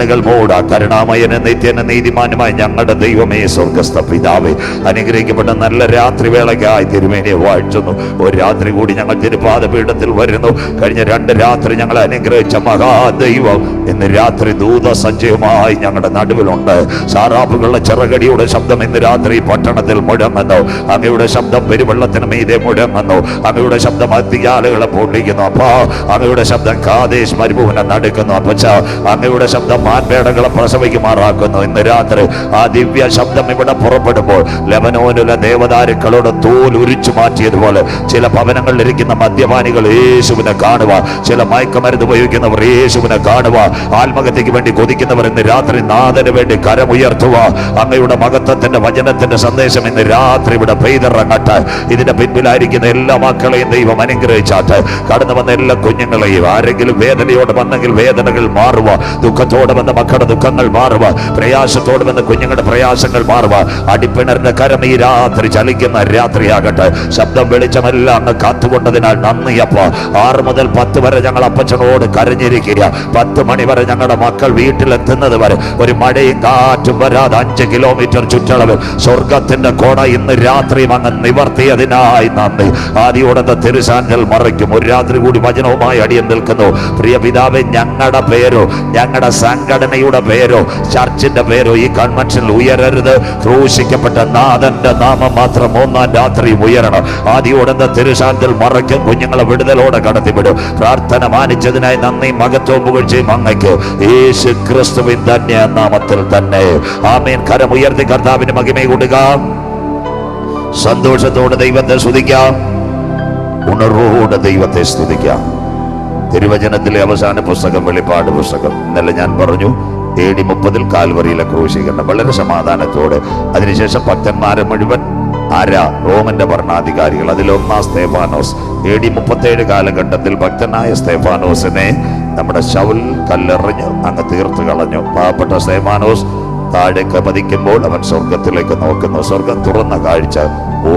കണ്ണുകൾ മൂട. കരുണാമയന് നിത്യന നീതിമാനുമായി ഞങ്ങളുടെ ദൈവമേ സ്വർഗസ്ഥ പിതാവേ അനുഗ്രഹിക്കപ്പെട്ട നല്ല രാത്രി വേളയ്ക്കായി തിരുമേനിയെ വാഴ്ത്തുന്നു. ഒരു രാത്രി കൂടി ഞങ്ങൾ തിരുപാത പീഠത്തിൽ വരുന്നു. കഴിഞ്ഞ രണ്ട് രാത്രി ഞങ്ങൾ അനുഗ്രഹിച്ച മഹാദൈവം. ഇന്ന് രാത്രി ദൂത സഞ്ചയമായി ഞങ്ങളുടെ നടുവിലുണ്ട്. സാറാപ്പുകളുടെ ചിറകടിയുടെ ശബ്ദം ഇന്ന് രാത്രി പട്ടണത്തിൽ മുഴങ്ങുന്നു. അങ്ങയുടെ ശബ്ദം പെരുവെള്ളത്തിന് മീതെ മുഴങ്ങുന്നു. അങ്ങയുടെ ശബ്ദം അത്തിയാലുകളെ പൊള്ളിക്കുന്നു അപ്പാ അങ്ങയുടെ ശബ്ദം കാതേശ് മരുഭൂവിനെ നടക്കുന്നു അപ്പച്ച അങ്ങയുടെ ശബ്ദം മാൻപേടകളെ പ്രസവിക്കുമാറാക്കുന്നു ഇന്ന് രാത്രി ആ ദിവ്യ ശബ്ദം ഇവിടെ പുറപ്പെടുമ്പോൾ ലബനോനിലെ ദേവദാരുക്കളോട് തോൽ ഉരിച്ചു മാറ്റിയതുപോലെ ചില ഭവനങ്ങളിലിരിക്കുന്ന മദ്യപാനികൾ യേശുവിനെ കാണുക ചില മയക്കമരുന്ന് ഉപയോഗിക്കുന്നവർ യേശുവിനെ കാണുക ആത്മഹത്യക്ക് വേണ്ടി കൊതിക്കുന്നവർ ഇന്ന് രാത്രി നാഥന് വേണ്ടി കരമുയർത്തുക. അങ്ങയുടെ മഹത്വത്തിന്റെ വചനത്തിന്റെ സന്ദേശം ഇന്ന് രാത്രി ഇവിടെ പെയ്തിറങ്ങട്ടെ. ഇതിന്റെ പിൻപിലായിരിക്കുന്ന എല്ലാ മക്കളെയും ദൈവം അനുഗ്രഹിച്ചാട്ടെ. കടന്നു വന്ന എല്ലാ കുഞ്ഞുങ്ങളെയും ആരെങ്കിലും വേദനയോടെ വന്നെങ്കിൽ വേദനകൾ മാറുക ദുഃഖത്തോടെ വന്ന മക്കളുടെ ദുഃഖങ്ങൾ മാറുക. പ്രയാസത്തോട് വന്ന കുഞ്ഞുങ്ങളുടെ പ്രയാസങ്ങൾ മാറുക. അടിപ്പിണറിന്റെ കരം ഈ രാത്രി ചലിക്കുന്ന രാത്രിയാകട്ടെ. ശബ്ദം വെളിച്ചമെല്ലാം അങ്ങ് കാത്തുകൊണ്ടതിനാൽ നന്ദി അപ്പ. ആറ് മുതൽ പത്ത് വരെ ഞങ്ങൾ അപ്പച്ചനോട് കരഞ്ഞിരിക്കുക. പത്ത് മണി വരെ ഞങ്ങളുടെ മക്കൾ വീട്ടിലെത്തുന്നത് വരെ. ഒരു മഴയും കാറ്റും വരാതെ അഞ്ച് കിലോമീറ്റർ ചുറ്റളവ് സ്വർഗത്തിന്റെ കോട ഇന്ന് രാത്രിയും അങ്ങ് നിവർത്തിയതിനായി നന്ദി. ആദ്യോടത്തെ തിരുസാൻകൾ മറയ്ക്കും ഒരു രാത്രി കൂടി വചനവുമായി അടിയൻ നിൽക്കുന്നു. പ്രിയ പിതാവെ ഞങ്ങളുടെ പേരോ ഞങ്ങളുടെ സംഘടനയുടെ പേരോ ചർച്ചിന്റെ പേരോ ഈ കൺവെൻഷനിൽ ഉയരരുത്. ക്രൂശിക്കപ്പെട്ട നാഥന്റെ നാമം മാത്രം ഒന്നാം രാത്രി ഉയരണം. ആദ്യോടത്തെ തിരുശാന്തിൽ മറയ്ക്കും കുഞ്ഞുങ്ങളെ വിടുതലോടെ കടത്തിവിടും. പ്രാർത്ഥന മാനിച്ചതിനായി നന്ദി മകത്വം പുകഴ്ചയും അങ്ങയ്ക്ക്. യേശു ക്രിസ്തുവിൻ തന്നെ നാമത്തിൽ തന്നെ. ആമീൻ. കരം ഉയർത്തി കർത്താവിന് മഹിമ കൊടുക്കാം സന്തോഷത്തോടെ ദൈവത്തെ സ്തുതിക്കാം. ഉണർവോടെ ദൈവത്തെ സ്തുതിക്കാം. തിരുവചനത്തിലെ അവസാന പുസ്തകം വെളിപ്പാട് പുസ്തകം. ഇന്നലെ ഞാൻ പറഞ്ഞു എ ഡി മുപ്പതിൽ കാൽവറിയിലെ ക്രൂശീകരണം. വളരെ സമാധാനത്തോടെ. അതിനുശേഷം ഭക്തന്മാരെ മുഴുവൻ ആരാ? റോമന്റെ ഭരണാധികാരികൾ. അതിലൊന്നാം സ്തേഫാനോസ്. എ ഡി മുപ്പത്തേഴ് കാലഘട്ടത്തിൽ ഭക്തനായ സ്തേഫാനോസിനെ നമ്മുടെ ശൗൽ കല്ലെറിഞ്ഞ് അങ്ങ് തീർത്ത് കളഞ്ഞു. പാവപ്പെട്ട സ്തേഫാനോസ് താഴേക്ക് പതിക്കുമ്പോൾ അവൻ സ്വർഗത്തിലേക്ക് നോക്കുന്നു. സ്വർഗം തുറന്ന കാഴ്ച.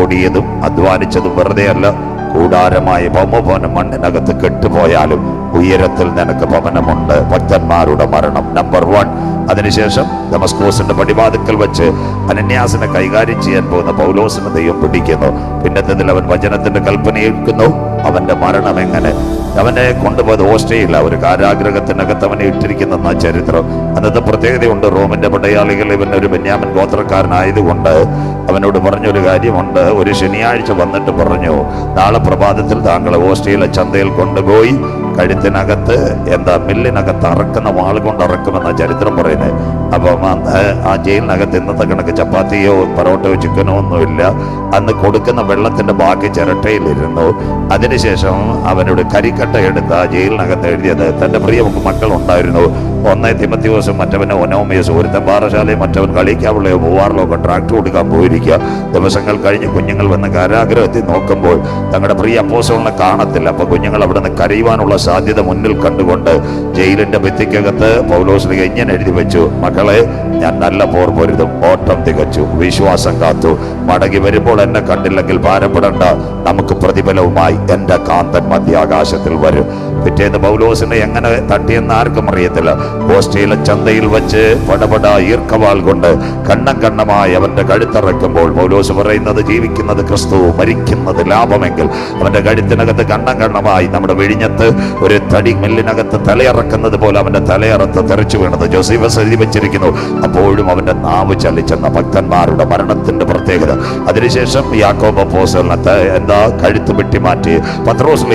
ഓടിയതും അധ്വാനിച്ചതും വെറുതെ അല്ല കൂടാരമായ ഭൗമഭവനം മണ്ണിനകത്ത് കെട്ടുപോയാലും ഉയരത്തിൽ നിനക്ക് ഭവനമുണ്ട്. ഭക്തന്മാരുടെ മരണം. നമ്പർ വൺ അതിനുശേഷം ദമസ്കോസിന്റെ പടിവാതിക്കൽ വെച്ച് അനന്യാസിനെ കൈകാര്യം ചെയ്യാൻ പോകുന്ന പൗലോസിനെ ദൈവം പിടിക്കുന്നു. പിന്നത്തെ അവൻ വചനത്തിന്റെ കൽപ്പന ഏൽക്കുന്നു അവന്റെ മരണം എങ്ങനെ? അവനെ കൊണ്ടുപോയത് ഓസ്ട്രേലിയ ഒരു കാരാഗ്രഹത്തിനകത്ത് അവനെ ഇട്ടിരിക്കുന്ന ചരിത്രം. അന്നത്തെ പ്രത്യേകതയുണ്ട് റോമിന്റെ പടയാളികൾ. ഇവൻ ഒരു ബെന്യാമൻ ഗോത്രക്കാരനായതുകൊണ്ട് അവനോട് പറഞ്ഞൊരു കാര്യമുണ്ട്. ഒരു ശനിയാഴ്ച വന്നിട്ട് പറഞ്ഞു നാളെ പ്രഭാതത്തിൽ താങ്കളെ ഓസ്ട്രേലിയ ചന്തയിൽ കൊണ്ടുപോയി കഴുത്തിനകത്ത് എന്താ മില്ലിനകത്ത് അറക്കുന്ന വാൾ കൊണ്ട് അറക്കുമെന്ന ചരിത്രം പറയുന്നത് അപ്പം ആ ജയിലിനകത്ത് ഇന്നത്തെ കണക്ക് ചപ്പാത്തിയോ പൊറോട്ടയോ ചിക്കനോ ഒന്നുമില്ല. അന്ന് കൊടുക്കുന്ന വെള്ളത്തിന്റെ ബാക്കി ചിരട്ടയിലിരുന്നു. അതിനുശേഷം അവനോട് കരിക്കട്ട എടുത്ത് ആ ജയിലിനകത്ത് എഴുതിയത് തന്റെ പ്രിയ മക്കൾ ഉണ്ടായിരുന്നു ഒന്നേ തിമത്തിയോസും മറ്റവനെ ഒനോമിയസ്. ഒരുത്തൻ പാറശാലയും മറ്റവൻ കളിക്കാവുള്ളയോ ഒക്കെ ട്രാക്ടർ കൊടുക്കാൻ പോയിരിക്കുക. ദിവസങ്ങൾ കഴിഞ്ഞ് കുഞ്ഞുങ്ങൾ വന്ന് കാരാഗ്രഹത്തിൽ നോക്കുമ്പോൾ തങ്ങളുടെ പ്രിയ അപ്പോസോളിനെ കാണത്തില്ല. അപ്പോൾ കുഞ്ഞുങ്ങൾ അവിടെ നിന്ന് കരയുവാനുള്ള സാധ്യത മുന്നിൽ കണ്ടുകൊണ്ട് ജയിലിന്റെ ഭിത്തിക്കകത്ത് പൗലോസിനെ ഇങ്ങനെ എഴുതി വെച്ചു? മക്കളെ ഞാൻ നല്ല പോർ പൊരുതും ഓട്ടം തികച്ചു വിശ്വാസം കാത്തു. മടങ്ങി വരുമ്പോൾ എന്നെ കണ്ടില്ലെങ്കിൽ ഭാരപ്പെടേണ്ട. നമുക്ക് പ്രതിഫലവുമായി എന്റെ കാന്തൻ മധ്യാകാശത്തിൽ വരും. പിറ്റേന്ന് പൗലോസിനെ എങ്ങനെ തട്ടിയെന്ന് ആർക്കും അറിയത്തില്ല. ഓസ്ട്രേലിയ ചന്തയിൽ വെച്ച് പടപട ഈർക്കവാൾ കൊണ്ട് കണ്ണം കണ്ണമായി അവന്റെ കഴുത്തിറക്കുമ്പോൾ പൗലോസ് പറയുന്നത് ജീവിക്കുന്നത് ക്രിസ്തു മരിക്കുന്നത് ലാഭമെങ്കിൽ അവന്റെ കഴുത്തിനകത്ത് കണ്ണം കണ്ണമായി നമ്മുടെ വിഴിഞ്ഞത്ത് ഒരു തടി മെല്ലിനകത്ത് തലയിറക്കുന്നത് പോലെ അവന്റെ തലയിറത്ത് തെറിച്ചു വീണത് ജോസീഫസ് എഴുതി വെച്ചിരിക്കുന്നു. അപ്പോഴും അവന്റെ നാവ് ചലിച്ചെന്ന ഭക്തന്മാരുടെ മരണത്തിന്റെ പ്രത്യേകത. അതിനുശേഷം യാക്കോബ പോസലിനെ എന്താ കഴുത്ത് വെട്ടിമാറ്റി പത്രോസ്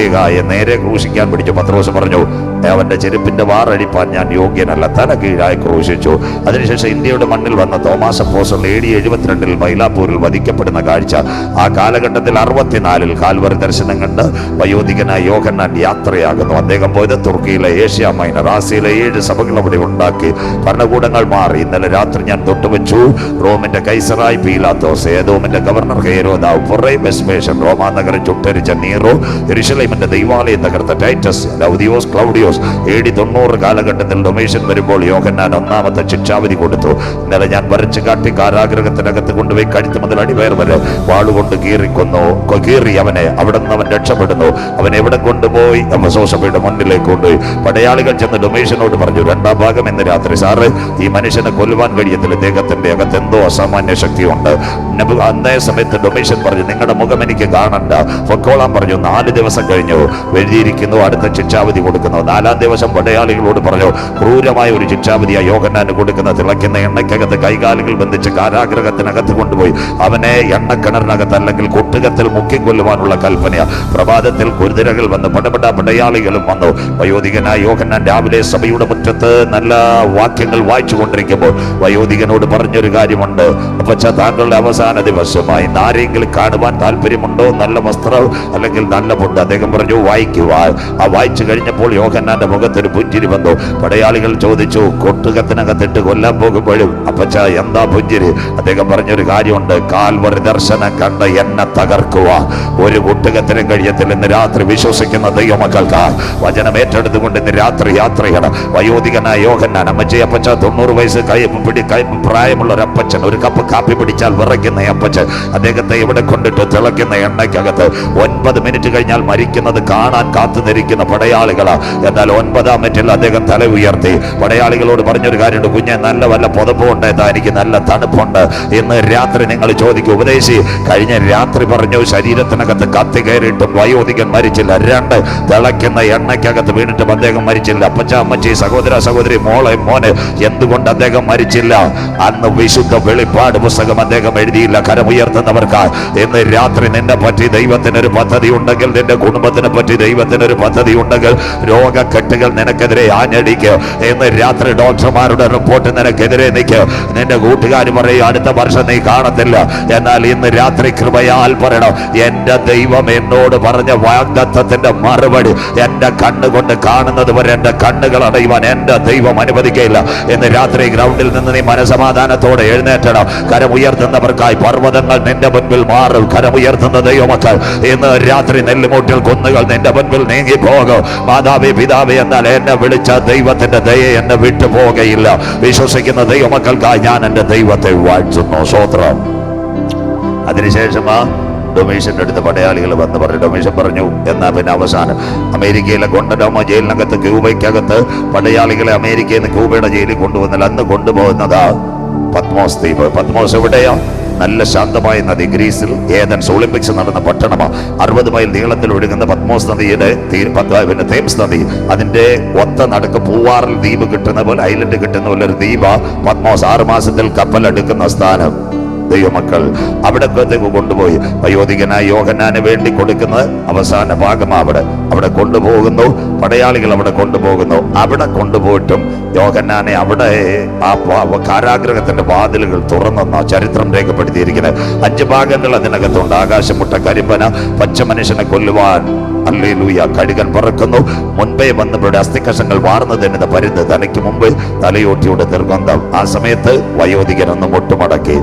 നേരെ ക്രൂശിക്കാൻ പിടിച്ചു. പത്രോസ് പറഞ്ഞു അവന്റെ ചെരുപ്പിന്റെ വാറഴിപ്പാൻ ഞാൻ യോഗ്യനല്ല. തല കീഴായി ക്രൂശിച്ചു. അതിനുശേഷം ഇന്ത്യയുടെ മണ്ണിൽ വന്ന തോമാസ് അപ്പോസൽ എ ഡി എഴുപത്തിരണ്ടിൽ മൈലാപ്പൂരിൽ വധിക്കപ്പെടുന്ന കാഴ്ച. ആ കാലഘട്ടത്തിൽ അറുപത്തിനാലിൽ കാൽവറി ദർശനം കണ്ട് വയോധികനായ യോഹന്നാൻ യാത്രയാകുന്നു. അദ്ദേഹം പോയത് തുർക്കിയിലെ ഏഷ്യ മൈനർ. ആസിയയിലെ ഏഴ് സഭകൾ അവിടെ ഉണ്ടാക്കി ഭരണകൂടങ്ങൾ മാറി. ഇന്നലെ രാത്രി ഞാൻ തൊട്ടുവെച്ചു. റോമിന്റെ കൈസറായി പീലാത്തോസ് ഏതോമിന്റെ ഗവർണർ ഹേരോദാവ് റോമാനഗരം റോമാ ചുട്ടരിച്ച നീറോ എരുശലേമിന്റെ ദൈവാലയം തകർത്ത ടൈറ്റസ് ലൗദിയോസ് ക്ലൗഡിയോസ് ഡൊമീഷ്യസ് എ ഡി തൊണ്ണൂറ് കാലഘട്ടത്തിൽ ഡൊമേഷൻ വരുമ്പോൾ യോഹന്നാൻ ഒന്നാമത്തെ ശിക്ഷാവിധി കൊടുത്തു. ഇന്നലെ ഞാൻ വരച്ചു കാട്ടി കാരാഗ്രഹത്തിനകത്ത് കൊണ്ടുപോയി കഴുത്ത് മുതൽ അടിവയർ വരെ വാളുകൊണ്ട് കീറിക്കൊന്നു. കീറി അവനെ. അവിടെ നിന്ന് അവൻ രക്ഷപ്പെടുന്നു. അവൻ എവിടെ കൊണ്ടുപോയി? അമ്മസോസഭയുടെ മുന്നിലേക്ക് കൊണ്ടുപോയി. പടയാളികൾ ചെന്ന് ഡൊമേഷനോട് പറഞ്ഞു രണ്ടാം ഭാഗം ഇന്ന് രാത്രി സാറ് ഈ മനുഷ്യനെ കൊല്ലുവാൻ കഴിയത്തില്ല. ദേഹത്തിന്റെ അകത്ത് എന്തോ അസാമാന്യ ശക്തിയുണ്ട്. അന്നേ സമയത്ത് ഡൊമേഷൻ പറഞ്ഞു നിങ്ങളുടെ മുഖം എനിക്ക് കാണണ്ട. പൊക്കോളാൻ പറഞ്ഞു നാല് ദിവസം കഴിഞ്ഞു. എഴുതിയിരിക്കുന്നു അടുത്ത ശിക്ഷാവധി കൊടുക്കുന്നു. നാലാം ദിവസം പടയാളികളോട് പറഞ്ഞു ക്രൂരമായ ഒരു ശിക്ഷാവിധിയ യോഗനാന് കൊടുക്കുന്ന തിളയ്ക്കുന്ന എണ്ണയ്ക്കകത്ത് കൈകാലുകൾ ബന്ധിച്ച് കാരാഗ്രഹത്തിനകത്ത് കൊണ്ടുപോയി. അവനെ എണ്ണക്കിണറിനകത്ത് അല്ലെങ്കിൽ കൊട്ടുകത്തിൽ മുക്കിക്കൊല്ലുവാനുള്ള കൽപ്പനയാണ് പ്രഭാതത്തിൽ കുരുതിരകൾ വന്ന് പടപെട്ട പടയാളികളും വന്നു. വയോധികനായ യോഗനാൻ രാവിലെ സഭയുടെ മുറ്റത്ത് നല്ല വാക്യങ്ങൾ വായിച്ചു കൊണ്ടിരിക്കുമ്പോൾ വയോധികനോട് പറഞ്ഞൊരു കാര്യമുണ്ട്. അപ്പച്ച താങ്കളുടെ അവസാന ദിവസമായി ആരെങ്കിലും കാണുവാൻ താല്പര്യമുണ്ടോ? നല്ല വസ്ത്രം അല്ലെങ്കിൽ നല്ല ഫുഡ്? അദ്ദേഹം പറഞ്ഞു വായിക്കുക ആ വായിച്ചു കഴിഞ്ഞപ്പോൾ യോഹന്നാന്റെ മുഖത്തൊരു പുഞ്ചിരി വന്നു. പടയാളികൾ ചോദിച്ചു കൊട്ടുകത്തിനകത്തിട്ട് കൊല്ലാൻ പോകുമ്പോഴും അപ്പച്ച എന്താ പുഞ്ചിരി? അദ്ദേഹം പറഞ്ഞൊരു കാര്യമുണ്ട് കാൽവറി ദർശനം കണ്ട് എന്നെ തകർക്കുക ഒരു കുട്ടുകത്തിനും കഴിയത്തില്ല. ഇന്ന് രാത്രി വിശ്വസിക്കുന്ന ദൈവമക്കൾക്ക്. വചനം ഏറ്റെടുത്തുകൊണ്ട് ഇന്ന് രാത്രി യാത്ര ചെയ്യണം. വയോധികനായ യോഹന്നാൻ അമ്മച്ചി അപ്പച്ച തൊണ്ണൂറ് വയസ്സ് കൈ പിടി കൈ പ്രായമുള്ള ഒരു അപ്പച്ചൻ ഒരു കപ്പ് കാപ്പി പിടിച്ചാൽ വിറയ്ക്കുന്ന അപ്പച്ചൻ അദ്ദേഹത്തെ ഇവിടെ കൊണ്ടിട്ട് തിളയ്ക്കുന്ന എണ്ണയ്ക്കകത്ത് ഒൻപത് മിനിറ്റ് കഴിഞ്ഞാൽ മരിക്കുന്നത് കാണാൻ കാത്തുനിരിക്കുന്ന പടയാളികളാ. എന്നാൽ ഒൻപതാം മിനിറ്റിൽ അദ്ദേഹം തല ഉയർത്തി. പടയാളികളോട് പറഞ്ഞൊരു കാര്യമുണ്ട്. കുഞ്ഞെ നല്ല വല്ല പുതപ്പുണ്ട് എന്താ എനിക്ക് നല്ല തണുപ്പുണ്ട്. ഇന്ന് രാത്രി നിങ്ങൾ ചോദിക്കും. ഉപദേശി കഴിഞ്ഞ രാത്രി പറഞ്ഞു ശരീരത്തിനകത്ത് കത്തി കയറിയിട്ടും വയോധികൻ മരിച്ചില്ല. രണ്ട് തിളയ്ക്കുന്ന എണ്ണയ്ക്കകത്ത് വീണിട്ടും അദ്ദേഹം മരിച്ചില്ല. അപ്പച്ച അമ്മച്ചി സഹോദര സഹോദരി മോളെ മോനെ എന്തുകൊണ്ട് അദ്ദേഹം മരിച്ചില്ല? അന്ന് വിശുദ്ധ വെളിപ്പാട് പുസ്തകം അദ്ദേഹം എഴുതിയില്ല. കരമുയർത്തുന്നവർക്ക് ഇന്ന് രാത്രി നിന്നെ പറ്റി ദൈവത്തിനൊരു പദ്ധതി ഉണ്ടെങ്കിൽ നിന്റെ കുടുംബത്തിനെ പറ്റി ദൈവത്തിനൊരു പദ്ധതി ഉണ്ടെങ്കിൽ രോഗക്കെട്ടുകൾ നിനക്കെതിരെ ആഞ്ഞടിക്കോ ഇന്ന് രാത്രി ഡോക്ടർമാരുടെ റിപ്പോർട്ട് നിനക്കെതിരെ നിൽക്കോ. നിന്റെ കൂട്ടുകാർ പറയും അടുത്ത വർഷം നീ കാണത്തില്ല. എന്നാൽ ഇന്ന് രാത്രി കൃപയാൽ പറയണം എന്റെ ദൈവം എന്നോട് പറഞ്ഞ വാഗ്ദത്തത്തിന്റെ മറുപടി എന്റെ കണ്ണുകൊണ്ട് കാണുന്നത് വരെ എന്റെ കണ്ണുകൾ അടയുവാൻ എന്റെ ദൈവം അനുവദിക്കയില്ല ഇന്ന് രാത്രി ഗ്രൗണ്ടിൽ നിന്ന് നീ മനസമാധാനത്തോടെ എഴുന്നേറ്റണം. കരമുയർത്തുന്നവർക്കായി പർവതങ്ങൾ നിന്റെ മുൻപിൽ മാറും. കരമുയർത്തുന്ന ദൈവമക്കൾ ഇന്ന് രാത്രി നെല്ലുമൂട്ടിൽ കുന്നുകൾ നിന്റെ മുൻപിൽ നീങ്ങിപ്പോകും. മാതാവേ പിതാവേ എന്നാൽ എന്നെ വിളിച്ച ദൈവത്തിന്റെ ദയ എന്നെ വിട്ടുപോകയില്ല. വിശ്വസിക്കുന്ന ദൈവമക്കൾക്കായി ഞാൻ എന്റെ ദൈവത്തെ വാഴ്ത്തുന്നു. സ്വോത്രം അതിനുശേഷം ആ ഡൊമീഷന്റെ അടുത്ത് പടയാളികൾ വന്ന് പറഞ്ഞു ഡൊമീഷൻ പറഞ്ഞു എന്നാ പിന്നെ അവസാനം അമേരിക്കയിലെ കൊണ്ടഡോമോ ജയിലിനകത്ത് ക്യൂബയ്ക്കകത്ത് പടയാളികളെ അമേരിക്കയിൽ നിന്ന് ക്യൂബയുടെ ജയിലിൽ കൊണ്ടുവന്നാൽ അന്ന് കൊണ്ടുപോകുന്നതാ പത്മോസ് ദ്വീപ്. പത്മോസ് എവിടെയാ? നല്ല ശാന്തമായ നദി. ഗ്രീസിൽ ഏതൻസ് ഒളിമ്പിക്സ് നടന്ന പട്ടണമാണ് അറുപത് മൈൽ നീളത്തിൽ ഒഴുകുന്ന പത്മോസ് നദിയുടെ പിന്നെ തേംസ് നദി. അതിന്റെ ഒത്ത നടുക്ക് പൂവാറിൽ ദ്വീപ് കിട്ടുന്ന പോലെ ഐലൻഡ് കിട്ടുന്ന പോലെ ഒരു ദ്വീപ പത്മോസ് ആറ് മാസത്തിൽ കപ്പലെടുക്കുന്ന സ്ഥാനം. ദൈവമക്കൾ അവിടത്തേക്ക് കൊണ്ടുപോയി. വയോധികനായ യോഹനാന് വേണ്ടി കൊടുക്കുന്നത് അവസാന ഭാഗം അവിടെ അവിടെ കൊണ്ടുപോകുന്നു. പടയാളികൾ അവിടെ കൊണ്ടുപോകുന്നു. അവിടെ കൊണ്ടുപോയിട്ടും യോഹന്നാനെ അവിടെ ആ കാരാഗ്രഹത്തിന്റെ വാതിലുകൾ തുറന്നെന്ന ചരിത്രം രേഖപ്പെടുത്തിയിരിക്കുന്നത്. അഞ്ച് ഭാഗങ്ങൾ അതിനകത്തുണ്ട്. ആകാശമുട്ട കരിമ്പന പച്ച മനുഷ്യനെ കൊല്ലുവാൻ. അല്ലേലൂയ കഴുകൻ പറക്കുന്നു. മുൻപേ വന്നവരുടെ അസ്ഥികഷങ്ങൾ വാർന്നതിന് പരുന്ന് തലയ്ക്ക് മുമ്പ് തലയോട്ടിയുടെ നിർബന്ധം ആ സമയത്ത് വയോധികൻ ഒന്ന് മുട്ടുമടക്കി.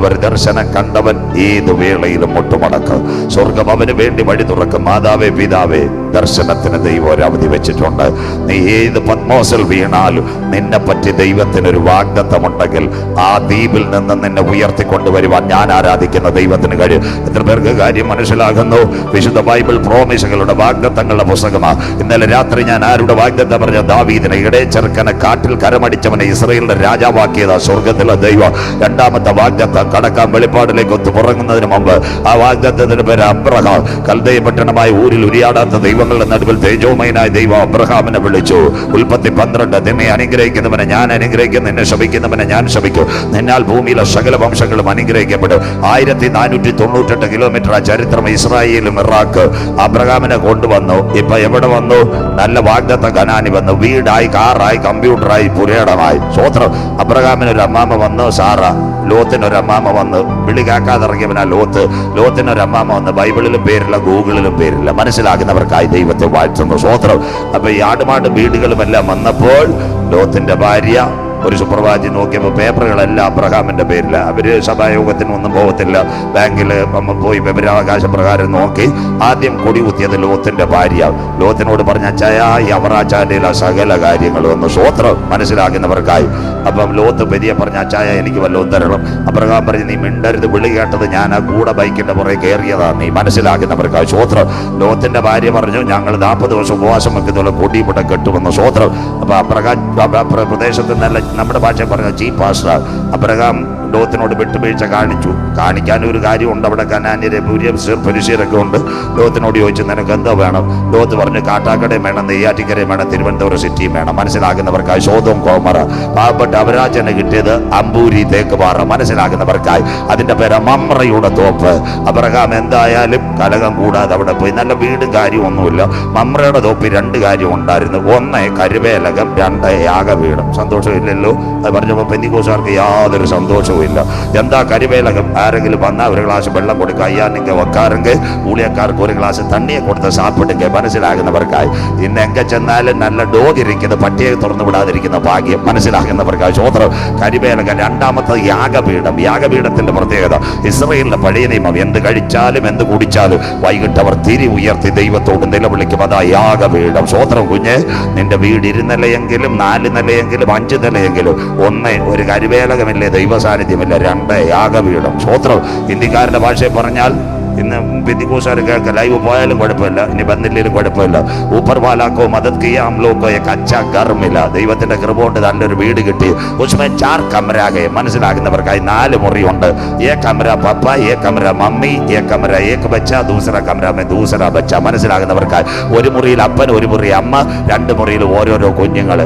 കാൽവരി ദർശനം കണ്ടവൻ ഏത് വേളയിലും മുട്ടുമടക്ക് സ്വർഗം അവന് വേണ്ടി വഴി തുറക്കും. മാതാവേ പിതാവേ ദർശനത്തിന് ദൈവം ഒരു അവധി വെച്ചിട്ടുണ്ട്. നീ ഏത് പത്മോസിൽ വീണാലും നിന്നെ പറ്റി ദൈവത്തിനൊരു വാഗ്ദത്തമുണ്ടെങ്കിൽ ആ ദ്വീപിൽ നിന്ന് നിന്നെ ഉയർത്തിക്കൊണ്ടുവരുവാൻ ഞാൻ ആരാധിക്കുന്ന ദൈവത്തിന് കഴിയും. എത്ര പേർക്ക് കാര്യം മനസ്സിലാകുന്നു? വിശുദ്ധ ബൈബിൾ പ്രോമിസുകളുടെ വാഗ്ദത്തങ്ങളുടെ പുസ്തകമാണ് ഇന്നലെ രാത്രി ഞാൻ ആരുടെ വാഗ്ദത്തം പറഞ്ഞ? ദാവീദിനെ ഇടേ ചെറുക്കനെ കാട്ടിൽ കരമടിച്ചവനെ ഇസ്രയേലിന്റെ രാജാവാക്കിയതാ സ്വർഗത്തിലെ ദൈവം. രണ്ടാമത്തെ വാഗ്ദത്തം കടക്കാൻ വെളിപ്പാടിലേക്ക് ഒത്തു പുറങ്ങുന്നതിന് മുമ്പ് ആ വാഗ്ദത്തത്തിന്റെ പേര് അബ്രഹാം. കൽതയ പട്ടണമായ ഊരിൽ ഉരിയാടാത്ത ദൈവങ്ങളുടെ നടുവിൽ തേജോമയനായ ദൈവം അബ്രഹാമിനെ വിളിച്ചു. ഉൽപ്പത്തി പന്ത്രണ്ട് നിന്നെ അനുഗ്രഹിക്കുന്നവനെ ഞാൻ അനുഗ്രഹിക്കും നിന്നെ ശപിക്കുന്നവനെ ഞാൻ ശപിക്കും. നിന്നാൽ ഭൂമിയിലെ സകല വംശങ്ങളും അനുഗ്രഹിക്കപ്പെടും. ആയിരത്തി നാനൂറ്റി തൊണ്ണൂറ്റെട്ട് കിലോമീറ്റർ ആ ചരിത്രം ഇസ്രായേലും ഇറാഖ് അബ്രഹാമിനെ കൊണ്ടുവന്നു. ഇപ്പൊ എവിടെ വന്നു? നല്ല വാഗ്ദത്ത കനാനി വന്നു. വീടായി കാറായി കമ്പ്യൂട്ടറായി പുരേടമായി സ്വോത്രം അബ്രഹാമിന് ഒരു അമ്മാമ വന്നു സാറ ലോത്തിന് ഒരു അമ്മാമ വന്ന് വിളി കാക്കാതെ ഇറങ്ങിയവനാ ലോത്ത്. ലോത്തിനൊരമ്മാമ വന്ന് ബൈബിളിലും പേരില്ല ഗൂഗിളിലും പേരില്ല. മനസ്സിലാക്കുന്നവർക്കായി ദൈവത്തെ വാഴ്ത്തുന്നു. സ്വോത്രം അപ്പൊ ഈ ആടുമാട് വീടുകളുമെല്ലാം വന്നപ്പോൾ ലോത്തിന്റെ ഭാര്യ ഒരു സുപ്രഭാതത്തിൽ നോക്കിയപ്പോൾ പേപ്പറുകളെല്ലാം അബ്രഹാമിന്റെ പേരിൽ അവർ സഭായോഗത്തിന് ഒന്നും പോകത്തില്ല. ബാങ്കിൽ പോയി വിവരാവകാശ പ്രകാരം നോക്കി ആദ്യം കൊടി കുത്തിയത് ലോത്തിന്റെ ഭാര്യ. ലോത്തിനോട് പറഞ്ഞ ചായ ഈ അവറാച്ചാന്റെ സകല കാര്യങ്ങളും ഒന്ന് സ്വോത്രം മനസ്സിലാക്കുന്നവർക്കായി. അപ്പം ലോത്ത് പെരിയ പറഞ്ഞ ചായ എനിക്ക് വല്ലതും തരണം. അബ്രഹാം പറഞ്ഞ് നീ മിണ്ടരുത്. വിളി കേട്ടത് ഞാൻ ആ കൂടെ ബൈക്കിന്റെ പുറകെ കയറിയതാണ് നീ മനസ്സിലാക്കുന്നവർക്കായി. സ്വോത്രം ലോത്തിന്റെ ഭാര്യ പറഞ്ഞു ഞങ്ങൾ നാൽപ്പത് ദിവസം ഉപവാസം വെക്കുന്നുള്ള കൊടി ഇവിടെ കെട്ടുമെന്ന് സ്വോത്രം അപ്പം പ്ര- പ്രദേശത്ത് നല്ല നമ്മുടെ ഭാഷ പറഞ്ഞ ചീഫ് പാസ്റ്റർ അബ്രഹാം ലോകത്തിനോട് വിട്ടുവീഴ്ച കാണിച്ചു. കാണിക്കാൻ ഒരു കാര്യമുണ്ട്. അവിടെ കനാന്യരെ പുരുഷരൊക്കെ ഉണ്ട്. ലോകത്തിനോട് ചോദിച്ചു നിനക്ക് എന്തോ വേണം? ലോകത്ത് പറഞ്ഞു കാട്ടാക്കടയും വേണം നെയ്യാറ്റിക്കരയും വേണം തിരുവനന്തപുരം സിറ്റിയും വേണം. മനസ്സിലാക്കുന്നവർക്കായി ശോധവും കോമറ. പാവപ്പെട്ട അവരാജന് കിട്ടിയത് അമ്പൂരി തേക്കുപാറ. മനസ്സിലാക്കുന്നവർക്കായി അതിന്റെ പേര് മമ്രയുടെ തോപ്പ്. അബ്രഹാം എന്തായാലും കലകം കൂടാതെ അവിടെ പോയി. നല്ല വീടും കാര്യമൊന്നുമില്ല. മമ്രയുടെ തോപ്പിൽ രണ്ട് കാര്യം ഉണ്ടായിരുന്നു. ഒന്ന് കരുവേലകം. രണ്ട് യാഗവീടും സന്തോഷമില്ലല്ലോ? അത് പറഞ്ഞപ്പോൾ പെന്തിക്കോസാർക്ക് യാതൊരു സന്തോഷവും ഇല്ല എന്താ കരിവേലകം? ആരെങ്കിലും വന്നാൽ ഒരു ഗ്ലാസ് വെള്ളം കൊടുക്കുക നിങ്ങൾ വെക്കാറെങ്കിൽ ഊളിയക്കാർക്ക് ഒരു ഗ്ലാസ് തണ്ണിയെ കൊടുത്ത് സാപ്പിടുക മനസ്സിലാകുന്നവർക്കായി. ഇന്ന് എങ്ക ചെന്നാലും നല്ല ഡോഗ് ഇരിക്കുന്ന പട്ടിയെ തുറന്നു വിടാതിരിക്കുന്ന ഭാഗ്യം മനസ്സിലാകുന്നവർക്കായി. ചോദ്രം കരിവേലകം രണ്ടാമത്തെ യാഗപീഠം. യാഗപീഠത്തിന്റെ പ്രത്യേകത ഇസ്രയേലിന്റെ പഴയ നിയമം. എന്ത് കഴിച്ചാലും എന്ത് കുടിച്ചാലും വൈകിട്ട് അവർ തിരി ഉയർത്തി ദൈവത്തോട് നിലവിളിക്കും. അതാ യാഗപീഠം. സ്വോത്രം കുഞ്ഞ് നിന്റെ വീട് ഇരുനിലയെങ്കിലും നാല് നിലയെങ്കിലും അഞ്ച് നിലയെങ്കിലും ഒന്ന് ഒരു കരിവേലകമില്ലേ ദൈവ സാന്നിധ്യമില്ല രണ്ട് യാഗപീഠം സ്വോത്രം ഹിന്ദിക്കാരുടെ ഭാഷയിൽ പറഞ്ഞാൽ ഇന്ന് ബിന്ദിക്കൂസാർ കേൾക്കാം ലൈവ് പോയാലും കുഴപ്പമില്ല ഇനി വന്നില്ലെങ്കിലും കുഴപ്പമില്ല. ഊപ്പർ വാലാക്കോ മദത് കിയാം ലോക്കോ കച്ച കർമ്മില്ല ദൈവത്തിന്റെ കൃപ കൊണ്ട് നല്ലൊരു വീട് കിട്ടി. ഉസ്മേ ചാർ കമരാകെ. മനസ്സിലാക്കുന്നവർക്കായി നാല് മുറിയുണ്ട്. ഏ കമര പപ്പ ഏ കമര മമ്മി ഏ കമര ഏക്ക് ബച്ച ദൂസറ കമര മേ ദൂസറ ബച്ച. മനസ്സിലാകുന്നവർക്കായി ഒരു മുറിയിൽ അപ്പൻ ഒരു മുറി അമ്മ രണ്ട് മുറിയിൽ ഓരോരോ കുഞ്ഞുങ്ങൾ.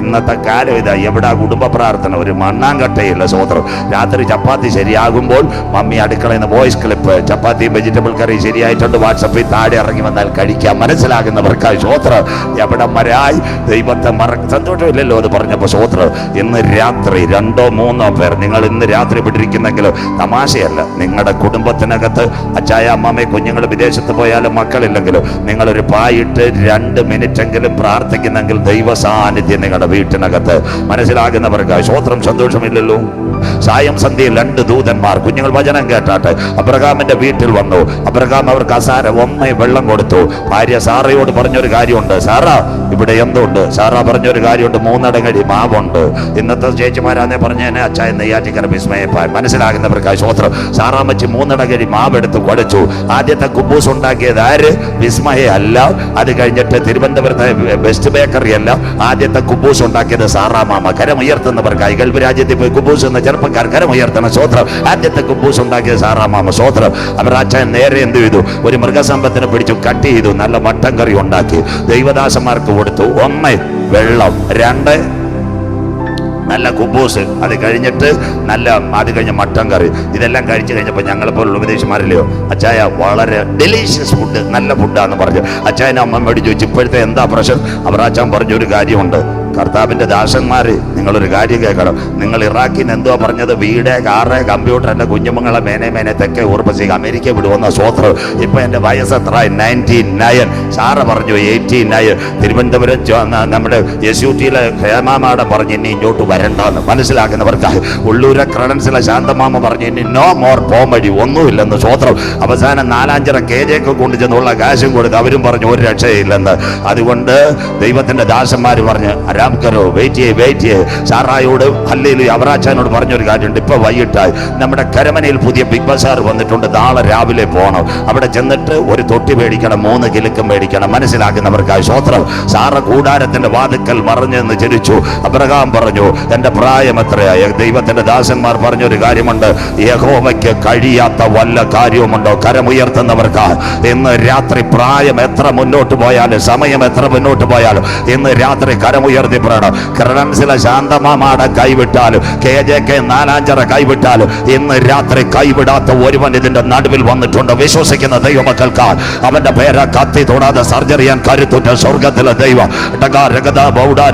ഇന്നത്തെ കാലം ഇതാ എവിടെ കുടുംബ പ്രാർത്ഥന? ഒരു മണ്ണാങ്കട്ടയില്ല സോദരം രാത്രി ചപ്പാത്തി ശരിയാകുമ്പോൾ മമ്മി അടുക്കളയിൽ നിന്ന് voice clip chapati vegetable curry ശരിയായിട്ടുണ്ട്. വാട്സപ്പിൽ താഴെ ഇറങ്ങി വന്നാൽ കഴിക്കാം. മനസ്സിലാകുന്നവർക്ക് സോത്രം എവിടെ മരായി? ദൈവത്തെ മറ സന്തോഷമില്ലല്ലോ അത് പറഞ്ഞപ്പോൾ സോത്രം ഇന്ന് രാത്രി രണ്ടോ മൂന്നോ പേർ നിങ്ങൾ ഇന്ന് രാത്രി വിട്ടിരിക്കുന്നെങ്കിൽ തമാശയല്ല. നിങ്ങളുടെ കുടുംബത്തിനകത്ത് അച്ചായ അമ്മമ്മ കുഞ്ഞുങ്ങൾ വിദേശത്ത് പോയാലും മക്കളില്ലെങ്കിലും നിങ്ങളൊരു പായിട്ട് രണ്ട് മിനിറ്റെങ്കിലും പ്രാർത്ഥിക്കുന്നെങ്കിൽ ദൈവ സാന്നിധ്യം നിങ്ങളുടെ വീട്ടിനകത്ത് മനസ്സിലാകുന്നവർക്ക് സ്വോത്രം സന്തോഷമില്ലല്ലോ. സായം സന്ധ്യയിൽ രണ്ട് ദൂതന്മാർ കുഞ്ഞുങ്ങൾ വചനം കേട്ടാട്ട് അബ്രഹാമിന്റെ വീട്ടിൽ വന്നു. അബ്രഹാം അവർക്ക് അസാര ഒന്നേ വെള്ളം കൊടുത്തു. ഭാര്യ സാറയോട് പറഞ്ഞൊരു കാര്യമുണ്ട്. സാറ ഇവിടെ എന്തുണ്ട്? സാറ പറഞ്ഞൊരു കാര്യമുണ്ട്. മൂന്നടങ്ങടി മാവുണ്ട്. ഇന്നത്തെ ചേച്ചിമാരാന്നെ പറഞ്ഞേനെ അച്ഛൻ നെയ്യാറ്റിക്കര വിസ്മയപ്പാൻ. മനസ്സിലാകുന്നവർക്കായി സ്വോത്രം സാറാമ്മച്ചി മൂന്നടങ്ങടി മാവെടുത്ത് കുഴച്ചു. ആദ്യത്തെ കുബൂസ് ഉണ്ടാക്കിയത് ആര്? വിസ്മയ അല്ല അത് കഴിഞ്ഞിട്ട് തിരുവനന്തപുരത്തെ ബെസ്റ്റ് ബേക്കറി അല്ല. ആദ്യത്തെ കുബൂസ് ഉണ്ടാക്കിയത് സാറാമാമ കരമുയർത്തുന്നവർക്കായി ഗൾഫ് രാജ്യത്തിൽ പോയി കുബൂസ് എന്ന ചെറുപ്പക്കാർ കരമുയർത്തണം സ്വോത്രം ആദ്യത്തെ കുബൂസ് ഉണ്ടാക്കിയ സാറാമാമ സ്വോത്രം അവരുടെ അച്ഛൻ നേരെ എന്ത് ചെയ്തു? ഒരു മൃഗസമ്പത്തിനെ പിടിച്ചു കട്ട് ചെയ്തു. നല്ല മട്ടൻ കറി ഉണ്ടാക്കി. ദൈവദാസന്മാർക്ക് കൊടുത്തു. ഒന്ന് വെള്ളം. രണ്ട് നല്ല കുബൂസ്. അത് കഴിഞ്ഞിട്ട് നല്ല അത് കഴിഞ്ഞ മട്ടൻ കറി. ഇതെല്ലാം കഴിച്ചു കഴിഞ്ഞപ്പോൾ ഞങ്ങളെപ്പോലുള്ള പോലുള്ള ഉപദേശമാരില്ലയോ? അച്ചായ വളരെ ഡെലീഷ്യസ് ഫുഡ് നല്ല ഫുഡാന്ന് പറഞ്ഞു. അച്ചായനെ അമ്മ മേടിച്ചു ചോദിച്ചു ഇപ്പോഴത്തെ എന്താ പ്രശ്നം? അവർ അച്ഛൻ പറഞ്ഞൊരു കാര്യമുണ്ട്. കർത്താവിന്റെ ദാസന്മാര് നിങ്ങളൊരു കാര്യം കേൾക്കണം. നിങ്ങൾ ഇറാഖിന് എന്തോ പറഞ്ഞത്? വീട് കാറ് കമ്പ്യൂട്ടർ എന്റെ കുഞ്ഞുമങ്ങളെ മേനെ മേനെ തെക്കെ ഉറപ്പിച്ച് അമേരിക്ക വിടുവന്ന സ്വോത്രം. ഇപ്പം എന്റെ വയസ്സ് എത്ര? Ninety nine. സാറ് പറഞ്ഞു എയ്റ്റി നയൻ. തിരുവനന്തപുരം നമ്മുടെ എസ് യു ടിയിലെ ഹേമാമാടെ പറഞ്ഞു ഇനി ഇങ്ങോട്ട് വരണ്ടെന്ന്. മനസ്സിലാക്കുന്നവർക്ക് ഉള്ളൂരെ ക്രഡൻസിലെ ശാന്തമാമ പറഞ്ഞു ഇനി നോ മോർ പോംവഴി ഒന്നുമില്ലെന്ന് സ്വോത്രം. അവസാനം നാലാഞ്ചര കെ ജെക്ക് കൊണ്ടു ചെന്നുള്ള കാശും കൊടുത്ത് അവരും പറഞ്ഞു ഒരു രക്ഷയില്ലെന്ന്. അതുകൊണ്ട് ദൈവത്തിന്റെ ദാസന്മാർ പറഞ്ഞ് അരാംകരോ വെയിറ്റ് ചെയ്യേ വെയിറ്റ് ചെയ്യേ സാറായോട് അല്ലെങ്കിൽ അവറാച്ചാനോട് പറഞ്ഞൊരു കാര്യമുണ്ട്. ഇപ്പോൾ വൈകിട്ടായി. നമ്മുടെ കരമനയിൽ പുതിയ ബിഗ് ബസാർ വന്നിട്ടുണ്ട്. നാളെ രാവിലെ പോകണം അവിടെ ചെന്നിട്ട് ഒരു തൊട്ടി മേടിക്കണം മൂന്ന് കിലുക്കം മേടിക്കണം. മനസ്സിലാക്കുന്നവർക്കായി. സ്വോത്രം സാറ കൂടാരത്തിന്റെ വാതുക്കൽ മറിഞ്ഞെന്ന് ചിരിച്ചു അബ്രഹാം പറഞ്ഞു എന്റെ പ്രായം എത്രയായി? ദൈവത്തിന്റെ ദാസന്മാർ പറഞ്ഞൊരു കാര്യമുണ്ട്. യഹോവയ്ക്ക് കഴിയാത്ത വല്ല കാര്യവുമുണ്ടോ? കരമുയർത്തുന്നവർക്ക്. ഇന്ന് രാത്രി പ്രായം എത്ര മുന്നോട്ട് പോയാലും സമയം എത്ര മുന്നോട്ട് പോയാലും ഇന്ന് രാത്രി കരമുയർത്തി പറയണം ക്രഡൻസിലെ ശാന്തമാമാടെ കൈവിട്ടാലും കെ ജെ കെ നാലാഞ്ചറ കൈവിട്ടാലും ഇന്ന് രാത്രി കൈവിടാത്ത ഒരുവൻ ഇതിന്റെ നടുവിൽ വന്നിട്ടുണ്ട്. വിശ്വസിക്കുന്ന ദൈവമക്കൾക്ക് അവന്റെ പേര് കത്തി തൊടാതെ സർജറി ചെയ്യാൻ കരുത്തുറ്റ സ്വർഗത്തിലെ ദൈവം.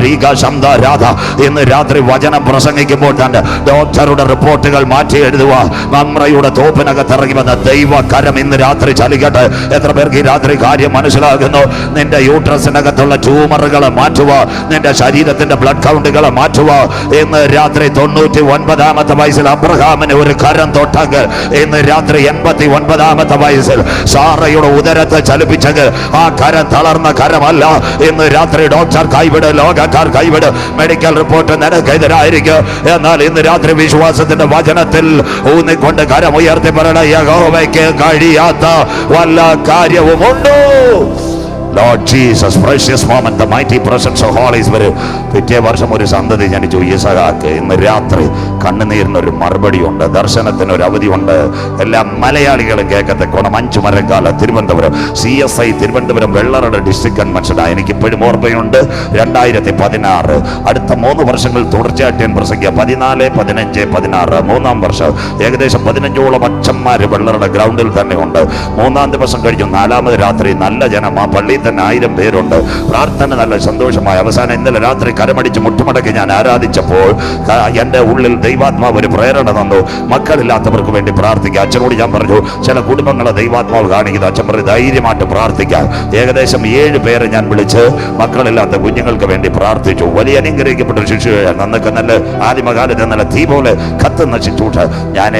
രീഗ, ശംദ, രാധ. ഇന്ന് രാത്രി വചനം പ്രസംഗിക്കുമ്പോൾ തന്നെ ഡോക്ടറുടെ റിപ്പോർട്ടുകൾ മാറ്റി എഴുതുക മമ്രയുടെ തോപ്പിനകത്ത് ഇറങ്ങി വന്ന ദൈവ കരം ഇന്ന് രാത്രി ചലിക്കട്ടെ. എത്ര പേർക്ക് ഈ രാത്രി കാര്യം മനസ്സിലാകുന്നു? നിന്റെ യൂട്രസിനകത്തുള്ള ട്യൂമറുകളെ മാറ്റുക നിന്റെ ശരീരത്തിന്റെ ബ്ലഡ് കൗണ്ടുകളെ മാറ്റുക ഇന്ന് രാത്രി തൊണ്ണൂറ്റി ഒൻപതാമത്തെ വയസ്സിൽ അബ്രഹാമിന് ഒരു കരം തൊട്ടങ്ങ്. ഇന്ന് രാത്രി എൺപത്തി ഒൻപതാമത്തെ വയസ്സിൽ സാറയുടെ ഉദരത്തെ ചലിപ്പിച്ചത് ആ കരം തളർന്ന കരമല്ല. ഇന്ന് രാത്രി ഡോക്ടർ കൈവിട് ലോകക്കാർ കൈവിട്. മെഡിക്കൽ റിപ്പോർട്ട് നിനക്കെതിരായിരിക്കും. എന്നാൽ ഇന്ന് രാത്രി വിശ്വാസത്തിന്റെ വചനത്തിൽ ഊന്നിക്കൊണ്ട് കരം ഉയർത്തി പറയണ യഹോവയ്ക്ക് കഴിയാത്ത വല്ല കാര്യവുമുണ്ടോ? Lord Jesus precious moment the mighty presence of Holy Spirit. പിറ്റേ വർഷം ഒരു സന്തതി ജനിച്ചു ഈസഹാക്ക്. ഇന്ന് രാത്രി കണ്ണുനീരിന് ഒരു ഒരു അവധിയുണ്ട് എല്ലാ മലയാളികളും കേൾക്കത്തെ കേൾക്കത്തക്കോണം Anchu Marakkala Thiruvananthapuram. C S I Thiruvananthapuram Vellarada district കൺവെൻഷനാണ് എനിക്ക് ഇപ്പോഴും ഓർമ്മയുണ്ട് രണ്ടായിരത്തി പതിനാറ് അടുത്ത മൂന്ന് വർഷങ്ങൾ തുടർച്ചയായിട്ട് ഞാൻ പ്രസംഗിക്കുക. പതിനാല് പതിനഞ്ച് പതിനാറ്. മൂന്നാം വർഷം ഏകദേശം പതിനഞ്ചോളം അച്ഛന്മാര് വെള്ളറട ഗ്രൗണ്ടിൽ തന്നെ ഉണ്ട് മൂന്നാം ദിവസം കഴിഞ്ഞു നാലാമത് രാത്രി നല്ല ജനം ആ പള്ളിയിൽ തന്നെ ആയിരം പേരുണ്ട്. പ്രാർത്ഥന നല്ല സന്തോഷമായി. അവസാനം ഇന്നലെ രാത്രി കരമടിച്ച് മുട്ടുമടക്കി ഞാൻ ആരാധിച്ചപ്പോൾ എന്റെ ഉള്ളിൽ ദൈവാത്മാവ് ഒരു പ്രേരണ തന്നു. മക്കളില്ലാത്തവർക്ക് വേണ്ടി പ്രാർത്ഥിക്കുക. അച്ഛനോട് ഞാൻ പറഞ്ഞു ചില കുടുംബങ്ങളെ ദൈവാത്മാവ് കാണിക്കുന്നത് അച്ഛൻ പറഞ്ഞു ധൈര്യമായിട്ട് പ്രാർത്ഥിക്കാം. ഏകദേശം ഏഴ് പേരെ ഞാൻ വിളിച്ച് മക്കളില്ലാത്ത കുഞ്ഞുങ്ങൾക്ക് വേണ്ടി പ്രാർത്ഥിച്ചു. വലിയ അനുഗ്രഹിക്കപ്പെട്ട ശിശുയാണ് അന്നൊക്കെ നല്ല ആദ്യമകാലത്ത് നല്ല തീ പോലെ കത്തുന്ന ചിറ്റൂട്ട് ഞാൻ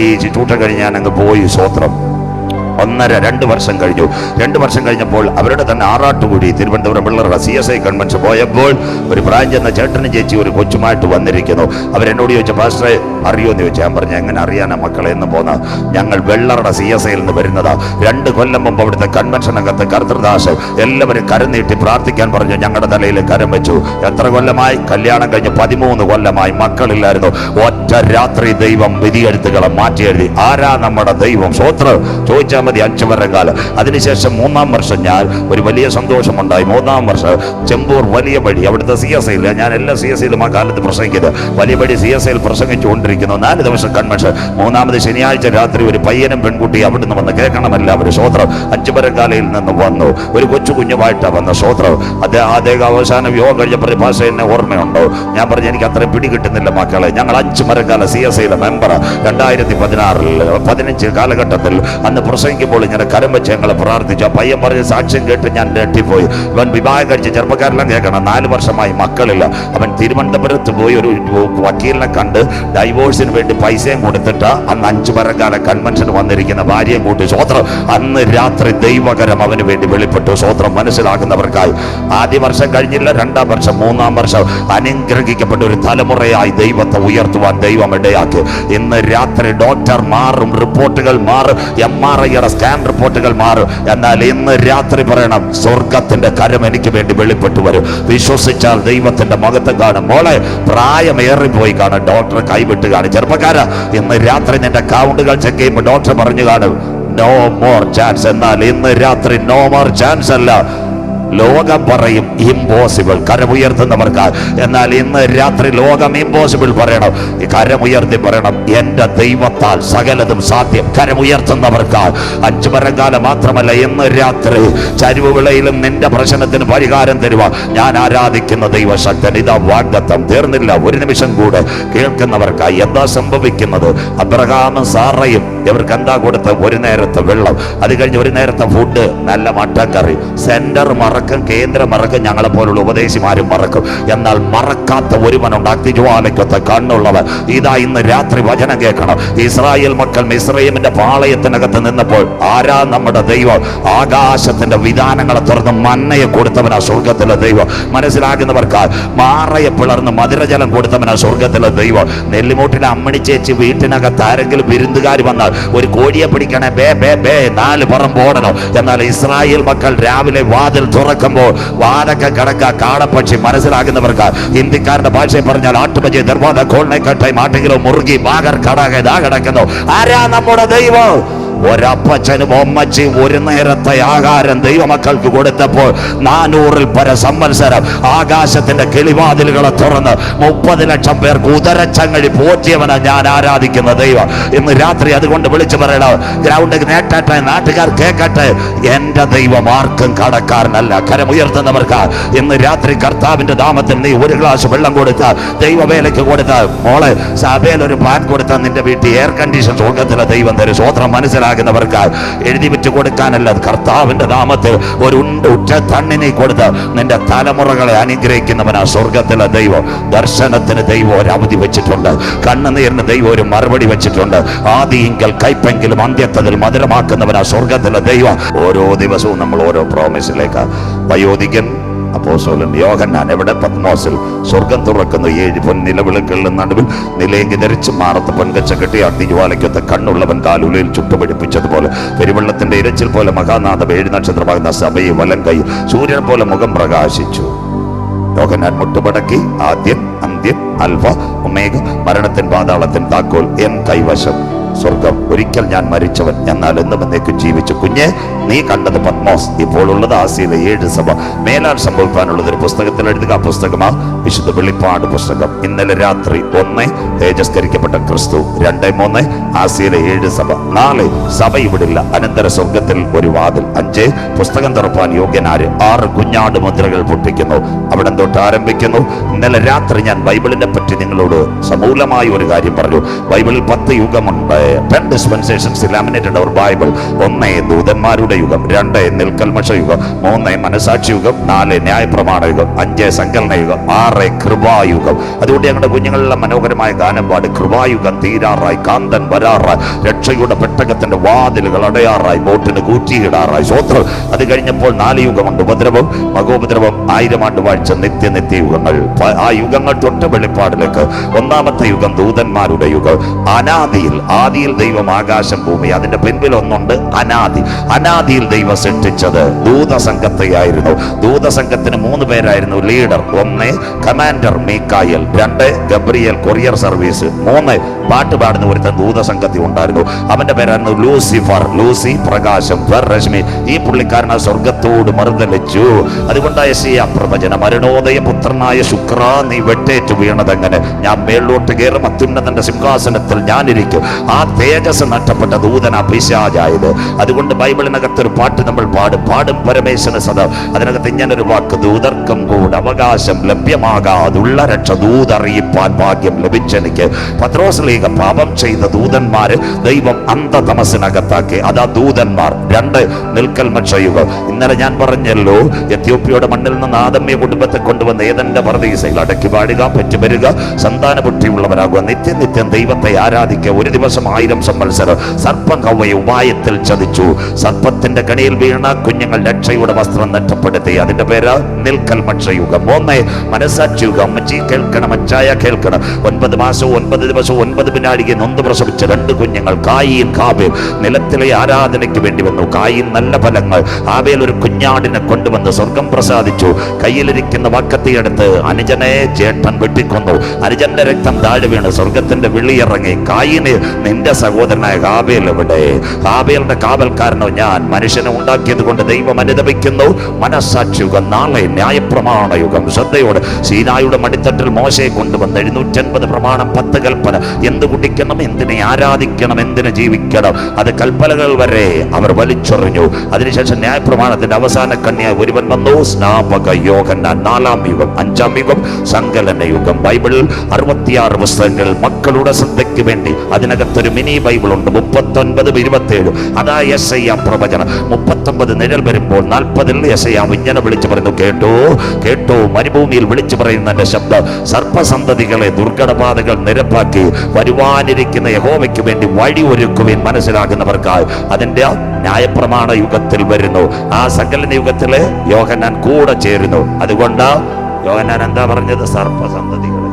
ഈ ചിറ്റൂട്ട് കഴിഞ്ഞ് ഞാൻ അങ്ങ് പോയി സ്വത്രം. ഒന്നര രണ്ട് വർഷം കഴിഞ്ഞു. രണ്ട് വർഷം കഴിഞ്ഞപ്പോൾ അവരുടെ തന്നെ ആറാട്ടുകൂടി തിരുവനന്തപുരം പിള്ളേരുടെ സി എസ് ഐ കൺവെൻഷൻ പോയപ്പോൾ ഒരു ബ്രാഞ്ച് എന്ന ചേട്ടനും ചേച്ചി ഒരു കൊച്ചുമായിട്ട് വന്നിരിക്കുന്നു. അവരെന്നോട് ചോദിച്ച പാസ്റ്ററെ അറിയോ? എന്ന് ചോദിച്ചാൽ ഞാൻ പറഞ്ഞു എങ്ങനെ അറിയാനാ മക്കളെ എന്ന് പോന്ന. ഞങ്ങൾ വെള്ളറുടെ സി എസ് ഐയിൽ നിന്ന് വരുന്നതാ. രണ്ട് കൊല്ലം മുമ്പ് അവിടുത്തെ കൺവെൻഷൻ അംഗത്ത് കർത്തൃദാസ് എല്ലാവരും കരം നീട്ടി പ്രാർത്ഥിക്കാൻ പറഞ്ഞു. ഞങ്ങളുടെ തലയിൽ കരം വെച്ചു. എത്ര കൊല്ലമായി? കല്യാണം കഴിഞ്ഞ് പതിമൂന്ന് കൊല്ലമായി മക്കളില്ലായിരുന്നു. ഒറ്റ രാത്രി ദൈവം വിധിയെഴുത്തുകളെ മാറ്റി എഴുതി ആരാ നമ്മുടെ ദൈവം? സ്വോത്ര ചോദിച്ചാൽ മതി അഞ്ച് വർഷം കാലം. അതിനുശേഷം മൂന്നാം വർഷം ഞാൻ ഒരു വലിയ സന്തോഷമുണ്ടായി. മൂന്നാം വർഷം ചെമ്പൂർ വലിയ വഴി അവിടുത്തെ സി എസ് ഐയിൽ ഞാൻ എല്ലാ സി എസ് ഐയിലും ആ കാലത്ത് പ്രസംഗിക്കുന്നത് വലിയ വഴി സി എസ് ഐയിൽ പ്രസംഗിച്ചുകൊണ്ടിരിക്കുന്നു. നാല് ദിവസം കൺവെൻഷൻ. മൂന്നാമത് ശനിയാഴ്ച രാത്രി ഒരു പയ്യനും പെൺകുട്ടി അവിടുന്ന് വന്ന് കേൾക്കണമല്ല അവർ സ്വോത്രം അഞ്ചു പരക്കാലയിൽ നിന്ന് വന്നു. ഒരു കൊച്ചു കുഞ്ഞുമായിട്ടാണ് വന്ന സ്വോത്രം അദ്ദേഹം അദ്ദേഹം അവസാനം യോഗം കഴിഞ്ഞ പ്രതിഭാഷ എന്നെ ഓർമ്മയുണ്ടോ? ഞാൻ പറഞ്ഞു എനിക്ക് അത്രയും പിടി കിട്ടുന്നില്ല മക്കളെ. ഞങ്ങൾ അഞ്ച് മരക്കാല സി എസ് ഐയുടെ മെമ്പർ രണ്ടായിരത്തി പതിനാറിൽ പതിനഞ്ച് കാലഘട്ടത്തിൽ അന്ന് പ്രസംഗിക്കുമ്പോൾ ഇങ്ങനെ കരം വെച്ച് ഞങ്ങൾ പ്രാർത്ഥിച്ചു. പയ്യൻ പറഞ്ഞ സാക്ഷ്യം കേട്ട് ഞാൻ ഞെട്ടിപ്പോയി. ഇവൻ വിവാഹം കഴിച്ച് ചെറുപ്പക്കാരെല്ലാം കേൾക്കണം. നാല് വർഷമായി മക്കളില്ല. അവൻ തിരുവനന്തപുരത്ത് പോയി ഒരു വക്കീലിനെ കണ്ട് ഡൈവോഴ്സിന് വേണ്ടി പൈസയും കൊടുത്തിട്ട് അന്ന് അഞ്ചു പരക്കാല കൺവെൻഷൻ വന്നിരിക്കുന്ന ഭാര്യയും കൂട്ടി. സ്വോത്രം അന്ന് രാത്രി ദൈവകരം അവന് വേണ്ടി വെളിപ്പെട്ടു. സ്വോത്രം മനസ്സിലാക്കുന്നവർക്കായി. ആദ്യ വർഷം കഴിഞ്ഞില്ല രണ്ടാം വർഷം മൂന്നാം വർഷം അനുഗ്രഹിക്കപ്പെട്ട ഒരു തലമുറയായി ദൈവത്തെ ഉയർത്തുവാൻ ദൈവം ഇടയാക്കി. ഇന്ന് രാത്രി ഡോക്ടർ മാറും റിപ്പോർട്ടുകൾ മാറും. എം ആർ ഐയുടെ സ്കാൻ റിപ്പോർട്ടുകൾ മാറും. എന്നാൽ ഇന്ന് രാത്രി പറയണം സ്വർഗത്തിന്റെ കരം എനിക്ക് വേണ്ടി വെളിപ്പെട്ടു വരും. വിശ്വസിച്ചാൽ ദൈവത്തിന്റെ മകത്വം കാണും. മോളെ പ്രായമേറിപ്പോയി കാണും. ഡോക്ടർ കൈവിട്ട് കാണും. ചെറുപ്പക്കാര ഇന്ന് രാത്രി നിന്റെ അക്കൗണ്ടുകൾ ചെക്ക് ചെയ്യുമ്പോൾ ഡോക്ടർ പറഞ്ഞു കാണും നോ മോർ ചാൻസ് എന്നാൽ ഇന്ന് രാത്രി നോ മോർ ചാൻസ് അല്ല. ലോകം പറയും ഇമ്പോസിബിൾ കരമുയർത്തുന്നവർക്ക് എന്നാൽ ഇന്ന് രാത്രി ലോകം ഇമ്പോസിബിൾ പറയണം. കരമുയർത്തി പറയണം. എന്റെ ദൈവത്താൽ സകലതും സാധ്യം. കരമുയർത്തുന്നവർക്ക് അഞ്ചു കാലം മാത്രമല്ല ഇന്ന് രാത്രി ചരിവ് വിളയിലും നിന്റെ പ്രശ്നത്തിന് പരിഹാരം തരുക ഞാൻ ആരാധിക്കുന്ന ദൈവശക്തൻ ഇതാ വാഗ്ദത്തം. തീർന്നില്ല ഒരു നിമിഷം കൂടെ കേൾക്കുന്നവർക്കായി എന്താ സംഭവിക്കുന്നത്? അബ്രഹാമും സാറയും ഇവർക്ക് എന്താ കൊടുത്ത? ഒരു നേരത്തെ വെള്ളം. അത് കഴിഞ്ഞ് ഒരു നേരത്തെ ഫുഡ് നല്ല മട്ടക്കറി സെന്റർ മറക്കും കേന്ദ്ര മറക്കും ഞങ്ങളെ പോലുള്ള ഉപദേശിമാരും മറക്കും. എന്നാൽ മറക്കാത്ത ഒരുവനുണ്ട് അഗ്നിജ്വാലയ്ക്കൊത്ത കണ്ണുള്ളവൻ. ഇതാ ഇന്ന് രാത്രി വചനം കേൾക്കണം. ഇസ്രായേൽ മക്കൾ മിസ്രൈമിന്റെ പാളയത്തിനകത്ത് നിന്നപ്പോൾ ആരാ നമ്മുടെ ദൈവം? ആകാശത്തിന്റെ വിധാനങ്ങളെ തുറന്ന് മന്നയെ കൊടുത്തവനാ സ്വർഗത്തിലെ ദൈവം. മനസ്സിലാകുന്നവർക്ക് മാറയെ പിളർന്ന് മധുരജലം കൊടുത്തവനാ സ്വർഗത്തിലെ ദൈവം. നെല്ലിമൂട്ടിലെ അമ്മണി ചേച്ചി വീട്ടിനകത്ത് ആരെങ്കിലും വിരുന്നുകാർ വന്നാൽ ഒരു കോഴിയെ പിടിക്കണേ ബേ ബേ ബേ നാല് പറമ്പോടണം എന്നാൽ ഇസ്രായേൽ മക്കൾ രാവിലെ വാതിൽ തുറക്കുമ്പോൾ വാതൊക്കെ കിടക്ക കാടപ്പക്ഷി മനസ്സിലാകുന്നവർക്ക് ഹിന്ദിക്കാരുടെ ഭാഷയിൽ പറഞ്ഞാൽ ആട്ടുപജി ദർവാദ കോൾനൈക്കട്ടെ മാട്ടിങ്കിലോ മുറുകി ബാഗർ കടക ഇതാ കിടക്കുന്നു. ആരാ നമ്മുടെ ദൈവം? ഒരപ്പച്ചനും ഒമ്മച്ചി ഒരു നേരത്തെ ആഹാരം ദൈവമക്കൾക്ക് കൊടുത്തപ്പോൾ നാനൂറിൽ പര സംവത്സരം ആകാശത്തിന്റെ കിളിവാതിലുകളെ തുറന്ന് മുപ്പത് ലക്ഷം പേർ കുതിരച്ചങ്ങഴി പോറ്റിയവനാ ഞാൻ ആരാധിക്കുന്ന ദൈവം. ഇന്ന് രാത്രി അതുകൊണ്ട് വിളിച്ചു പറയണം ഗ്രൗണ്ട് നേട്ടട്ടെ നാട്ടുകാർ കേൾക്കട്ടെ. എന്റെ ദൈവം ആർക്കും കടക്കാരനല്ല കരമുയർത്തുന്നവർക്ക് ഇന്ന് രാത്രി കർത്താവിന്റെ നാമത്തിൽ നീ ഒരു ഗ്ലാസ് വെള്ളം കൊടുത്ത ദൈവവേലയ്ക്ക് കൊടുത്ത. മോളെ സഭയിൽ ഒരു പാൻ കൊടുത്ത നിന്റെ വീട്ടിൽ എയർ കണ്ടീഷൻ സ്വർഗത്തിലെ ദൈവം തരും. സ്വോത്രം മനസ്സിലാകും മനസ്സിലാകുന്നവർക്ക് എഴുതി വെച്ച് കൊടുക്കാനല്ല കർത്താവിന്റെ നാമത്തിൽ ഒരു ഉണ്ട്. ഉറ്റ തണ്ണിനെ കൊടുത്ത് നിന്റെ തലമുറകളെ അനുഗ്രഹിക്കുന്നവനാ സ്വർഗത്തിലെ ദൈവം. ദർശനത്തിന് ദൈവം ഒരു അവധി വെച്ചിട്ടുണ്ട്. കണ്ണുനീരിന് ദൈവം ഒരു മറുപടി വെച്ചിട്ടുണ്ട്. ആദിയെങ്കിൽ കൈപ്പെങ്കിലും അന്ത്യത്തതിൽ മധുരമാക്കുന്നവനാ സ്വർഗത്തിലെ ദൈവം. ഓരോ ദിവസവും നമ്മൾ ഓരോ പ്രോമിസിലേക്ക് വയോധികൻ അപ്പോസ്തലൻ യോഹന്നാൻ എവിടെ? പത്മോസിൽ. സ്വർഗം തുറക്കുന്ന ഏഴ് പൊൻ നിലവിളക്കുകളുടെ നടുവിൽ നിലയെങ്കിൽ ധരിച്ച് മാറത്ത് പൊൻകച്ച കെട്ടി അഗ്നിജ്വാലയ്ക്കൊത്ത കണ്ണുള്ളവൻ കാലുലയിൽ ചുട്ടുപിടിപ്പിച്ചതുപോലെ പെരുവെള്ളത്തിന്റെ ഇരച്ചിൽ പോലെ മഹാനാഥം ഏഴ് നക്ഷത്രമാകുന്ന സഭയെ വലം കൈ സൂര്യൻ പോലെ മുഖം പ്രകാശിച്ചു. യോഹന്നാൻ മുട്ടുപടക്കി ആദ്യം അന്ത്യം അൽഫ ഉമേഘ മരണത്തിൻ പാതാളത്തിൻ താക്കോൽ എൻ കൈവശം. സ്വർഗം ഒരിക്കൽ ഞാൻ മരിച്ചവൻ എന്നാൽ എന്നും എന്നേക്കും ജീവിച്ചു കുഞ്ഞെ നീ കണ്ടത് പത്മോസ്. ഇപ്പോൾ ഉള്ളത് ആസിയിലെ ഏഴ് സഭ. മേലാൽ സംഭവിക്കാനുള്ളത് ഒരു പുസ്തകത്തിൽ എഴുതുക. പുസ്തകമാ വിശുദ്ധ വെളിപ്പാട് പുസ്തകം. ഇന്നലെ രാത്രി ഒന്ന് തേജസ്കരിക്കപ്പെട്ട ക്രിസ്തു രണ്ട് മൂന്ന് ആസിയിലെ ഏഴ് സഭ. നാല് സഭ ഇവിടില്ല. അനന്തര സ്വർഗത്തിൽ ഒരു വാതിൽ. അഞ്ച് പുസ്തകം തുറപ്പാൻ യോഗ്യനാര്. ആറ് കുഞ്ഞാട് മുദ്രകൾ പൊട്ടിക്കുന്നു. അവിടെ തൊട്ട് ആരംഭിക്കുന്നു. ഇന്നലെ രാത്രി ഞാൻ ബൈബിളിനെ പറ്റി നിങ്ങളോട് സമൂലമായ ഒരു കാര്യം പറഞ്ഞു. ബൈബിളിൽ പത്ത് യുഗമുണ്ട്. ടെൻ ഡിസ്പെൻസേഷൻസ് ലാമിനേറ്റഡ് അവർ ബൈബിൾ ഒന്ന് ദൂതന്മാരുടെ യുഗം രണ്ട് നിൽക്കൽമഷ യുഗം മൂന്ന് മനസാക്ഷി യുഗം നാല് ന്യായപ്രമാണ യുഗം അഞ്ച് സങ്കലന യുഗം ആറ് കൃപായുഗം അതുകൊണ്ട് ഞങ്ങളുടെ കുഞ്ഞുങ്ങളിലെ മനോഹരമായ ഗാനം പാട് കൃപായുഗം തീരാറായി കാന്തൻ വരാറായി രക്ഷയുടെ പെട്ടകത്തിന്റെ വാതിലുകൾ അടയാറായി ബോട്ടിന് കൂറ്റിയിടാറായി. സ്വോത്രം അത് കഴിഞ്ഞപ്പോൾ നാല് യുഗമുണ്ട്. ഉപദ്രവം മകോപദ്രവം ആയിരം ആണ്ട് വാഴ്ച നിത്യ നിത്യ യുഗങ്ങൾ. ആ യുഗങ്ങൾ തൊട്ട് വെളിപ്പാടിലേക്ക് ഒന്നാമത്തെ യുഗം ദൂതന്മാരുടെ യുഗം. അനാദിയിൽ ആദിയിൽ ദൈവം ആകാശം ഭൂമി അതിന്റെ പിൻപിൽ ഒന്നുണ്ട് അനാദി. അനാദിയിൽ ദൈവം സൃഷ്ടിച്ചത് ദൂതസംഘത്തെയായിരുന്നു. ദൂതസംഘത്തിന് മൂന്ന് പേരായിരുന്നു ലീഡർ. ഒന്ന് കമാൻഡർ മീക്കായൽ രണ്ട് ഗബ്രിയൽ കൊറിയർ സർവീസ് മൂന്ന് പാട്ട് പാടുന്ന ഒരുത്തൻ ദൂതസംഘത്തിൽ ഉണ്ടായിരുന്നു. അവന്റെ പേരായിരുന്നു ലൂസിഫർ ലൂസി പ്രകാശം രശ്മി. ഈ പുള്ളിക്കാരൻ ആ സ്വർഗത്തോട് മറുതലിച്ചു. അതുകൊണ്ടായ ശ്രീ പ്രവചന മരണോദയ പുത്രനായ ശുക്ര നീ വെട്ടേറ്റ് വീണതെങ്ങനെ? ഞാൻ മേളിലോട്ട് കയറും അത്യുന്നതന്റെ സിംഹാസനത്തിൽ ഞാനിരിക്കും. ആ തേജസ് നഷ്ടപ്പെട്ട ദൂതന പിശാജായത് അതുകൊണ്ട് ബൈബിളിനകത്ത് ഒരു പാട്ട് നമ്മൾ പാടും. പാടും പരമേശ്വര സദ. അതിനകത്ത് ഇങ്ങനൊരു വാക്ക് ദൂതർക്കും കൂടെ അവകാശം ലഭ്യമാകാതുള്ള രക്ഷ ദൂതറിയിപ്പാൻ ഭാഗ്യം ലഭിച്ചെനിക്ക്. പത്രോസ്ലീഗ പാപം ചെയ്ത ദൂതന്മാര് ദൈവം അന്ധതമസിനകത്താക്കി അതാ ദൂതന്മാർ. രണ്ട് നിൽക്കൽ ചെയ്യുക. ഇന്നലെ ഞാൻ പറഞ്ഞല്ലോ എത്യോപ്യയുടെ മണ്ണിൽ നിന്ന് ആദമ്യ കുടുംബത്തെ കൊണ്ടുവന്ന ഏതെന്റെ പ്രതീക്ഷയിൽ അടക്കി പാടുക പെറ്റുവരിക നിത്യം നിത്യം ദൈവത്തെ ആരാധിക്കുക. ഒരു ദിവസം ആയിരം സംവത്സരം സർപ്പം കൗമയെ ഉപായത്തിൽ ചതിച്ചു. സർപ്പത്തിന്റെ കണിയിൽ വീണ കുഞ്ഞുങ്ങൾ രക്ഷയുടെ വസ്ത്രം നഷ്ടപ്പെടുത്തി. അതിന്റെ പേര് നിൽക്കൽ മക്ഷയുഗം മൂന്ന് മനസാക്ഷിയുഗം അമ്മച്ചി കേൾക്കണം. അച്ചായ കേൾക്കണം. ഒൻപത് മാസവും ഒൻപത് ദിവസവും ഒൻപത് പിന്നാടിക്ക് നൊന്ത് പ്രസവിച്ച രണ്ട് കുഞ്ഞുങ്ങൾ കായിയും കാബേൽ. നിലത്തിലെ ആരാധനയ്ക്ക് വേണ്ടി വന്നു. കായി നല്ല ഫലങ്ങൾ. ആബേൽ ഒരു കുഞ്ഞാടിനെ കൊണ്ടുവന്ന് സ്വർഗം പ്രസാദിച്ചു. കയ്യിലിരിക്കുന്ന വക്കത്തിയെടുത്ത് അനുജനെ ചേട്ടൻ വെട്ടിക്കൊന്നു. അനുജന്റെ രക്തം താഴെ വീണ്. സ്വർഗത്തിന്റെ വിളിയിറങ്ങി കായിന് സഹോദരനായ കാബേൽ എവിടെ? കാബേലിന്റെ കാവൽക്കാരനോ ഞാൻ മനുഷ്യനെ ഉണ്ടാക്കിയത് കൊണ്ട് ദൈവം അനുദപിക്കുന്നു. മനസ്സാക്ഷിയുഗം നാളെ ന്യായപ്രമാണ യുഗം. ശ്രദ്ധയോടെ സീനായുടെ മടിത്തട്ടിൽ മോശയെ കൊണ്ടുവന്ന് എഴുന്നൂറ്റൻപത് പ്രമാണം പത്ത് കൽപ്പന എന്ത് കുടിക്കണം എന്തിനെ ആരാധിക്കണം എന്തിനെ ജീവിക്കണം? അത് കൽപ്പനകൾ വരെ അവർ വലിച്ചെറിഞ്ഞു. അതിനുശേഷം ന്യായപ്രമാണത്തിന്റെ അവസാന കന്യ ഒരുവൻ വന്നു. സ്നാപക യോഹന്നാൻ നാലാം യുഗം അഞ്ചാം യുഗം സങ്കലന യുഗം ബൈബിളിൽ അറുപത്തിയാറ് പുസ്തകങ്ങൾ മക്കളുടെ ശ്രദ്ധയ്ക്ക് വേണ്ടി അതിനകത്തൊരു മിനി ബൈബിൾ ഉണ്ട് മുപ്പത്തൊൻപത് ഇരുപത്തേഴ്. അതാ എസ് ഐ പ്രവചനം. മുപ്പത്തൊമ്പത് നിഴൽ വരുമ്പോൾ നാൽപ്പതിൽ എസ് ഐ ഇങ്ങനെ വിളിച്ചു പറയുന്നു കേട്ടോ കേട്ടോ മരുഭൂമിയിൽ വിളിച്ചു പറയുന്നതിന്റെ ശബ്ദം. സർപ്പസന്തതികളെ ദുർഘടപാതകൾ നിരപ്പാക്കി വരുവാനിരിക്കുന്ന യഹോമയ്ക്ക് വേണ്ടി വഴി ഒരുക്കുവാൻ മനസ്സിലാക്കുന്നവർക്കായി അതിന്റെ ന്യായപ്രമാണ യുഗത്തിൽ വരുന്നു. ആ സകലന യുഗത്തിലെ യോഹന്നാൻ കൂടെ ചേരുന്നു. അതുകൊണ്ട് യോഹന്നാൻ എന്താ പറഞ്ഞത്? സർപ്പസന്തതികളെ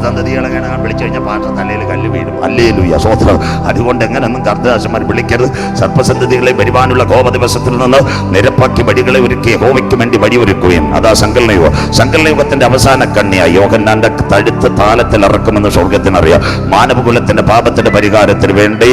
സർപ്പസന്തതികളെ കാണാൻ വിളിച്ചു കഴിഞ്ഞാൽ പാട്ട തലയിൽ കല്ല് വീഴും. അല്ലേ ലൂയ സ്വോത്രം അതുകൊണ്ട് എങ്ങനെയൊന്നും കർദ്ദാശന്മാർ വിളിക്കരുത്. സർപ്പസന്തതികളെ വരുവാനുള്ള കോപ ദിവസത്തിൽ നിന്ന് നിരപ്പാക്കി വടികളെ ഒരുക്കി ഹോമയ്ക്ക് വേണ്ടി വഴിയൊരുക്കുകയും അതാ സങ്കലനയുഗം സങ്കലനയുഗത്തിന്റെ അവസാന കണ്ണിയായി യോഹന്നാന്റെ തഴുത്ത് താലത്തിൽ ഇറക്കുമെന്ന് സ്വർഗത്തിനറിയാം മാനവകുലത്തിന്റെ പാപത്തിന്റെ പരിഹാരത്തിന് വേണ്ടി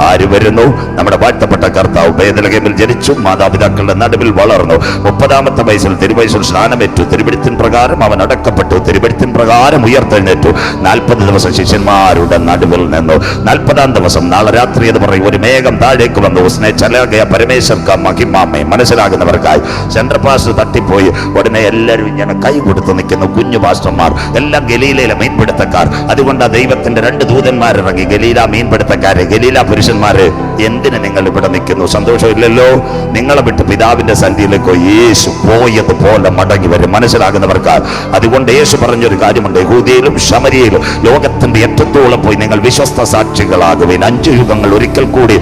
ആര് വരുന്നു? നമ്മുടെ വാഴ്ത്തപ്പെട്ട കർത്താവ് ഭേദലകേമിൽ ജനിച്ചു മാതാപിതാക്കളുടെ നടുവിൽ വളർന്നു. മുപ്പതാമത്തെ വയസ്സിൽ തിരുവയസ്സിൽ സ്നാനമേറ്റു. തിരുവഴുത്തിൻ പ്രകാരം അവൻ അടക്കപ്പെട്ടു. തിരുവഴുത്തിൻ പ്രകാരം ഉയർത്തെഴുന്നേറ്റു. നാൽപ്പത് ദിവസം ശിഷ്യന്മാരുടെ നടുവിൽ നിന്നു. നാൽപ്പതാം ദിവസം നാളെ രാത്രി എന്ന് പറയും ഒരു മേഘം താഴേക്ക് വന്നു. ഉസ്നെ ചലകയ പരമേശ്വർക്ക് മഹിമാമ്മയെ മനസ്സിലാകുന്നവർക്കായി. സെൻട്രൽ തട്ടിപ്പോയി. ഉടനെ എല്ലാവരും ഇങ്ങനെ കൈ കൊടുത്ത് നിൽക്കുന്നു. കുഞ്ഞു പാസ്റ്റർമാർ എല്ലാം ഗലീലയിലെ മീൻപിടുത്തക്കാർ. അതുകൊണ്ട് ദൈവത്തിന്റെ രണ്ട് ദൂതന്മാരിറങ്ങി. ഗലീല മീൻപിടുത്തക്കാരെ ഗലീല പുരുഷന്മാര് എന്തിന് നിങ്ങൾ ഇവിടെ നിൽക്കുന്നു? സന്തോഷമില്ലല്ലോ. നിങ്ങളെ വിട്ട് പിതാവിന്റെ സന്ധിയിലേക്ക് യേശു പോയതുപോലെ മടങ്ങി വരും. മനസ്സിലാകുന്നവർക്ക് അതുകൊണ്ട് യേശു പറഞ്ഞൊരു കാര്യമുണ്ട്. യഹൂദിയിലും ശമരിയിലും ലോകത്തിന്റെ ഏറ്റത്തോളം പോയി നിങ്ങൾ വിശ്വസ്ത സാക്ഷികളാകുവിൻ. അഞ്ച് യുഗങ്ങൾ ഒരിക്കൽ കൂടി